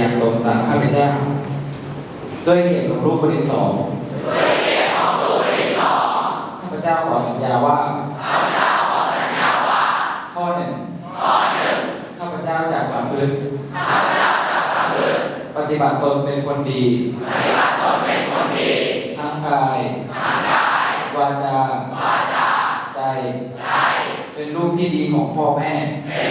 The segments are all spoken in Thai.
ยานตนตามข้าพเจ้าด้วยเกียรติของรูปบริสองข้าพเจ้าขอสัญญาว่าข้อหนึ่งข้าพเจ้าจากประพฤติปฏิบัติตนเป็นคนดีทั้งกายวาจาใจเป็นลูกที่ดีของพ่อแม่เป็น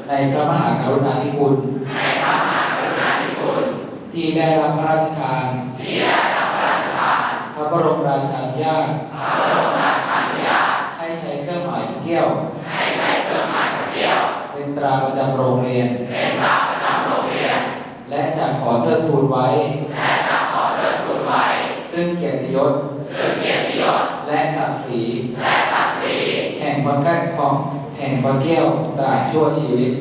ในพระมหากรุณาธิคุณ ที่ได้รับพระราชทานพระบรมราชานุญาตให้ใช้เครื่องหมายเกี่ยว เป็นตราประจำโรงเรียน และจะขอเทิดทูนไว้ ซึ่งเกียรติยศ และศักดิ์ศรีแห่ง พระแก้วของแห่งพระแก้วตราชั่วชีวิต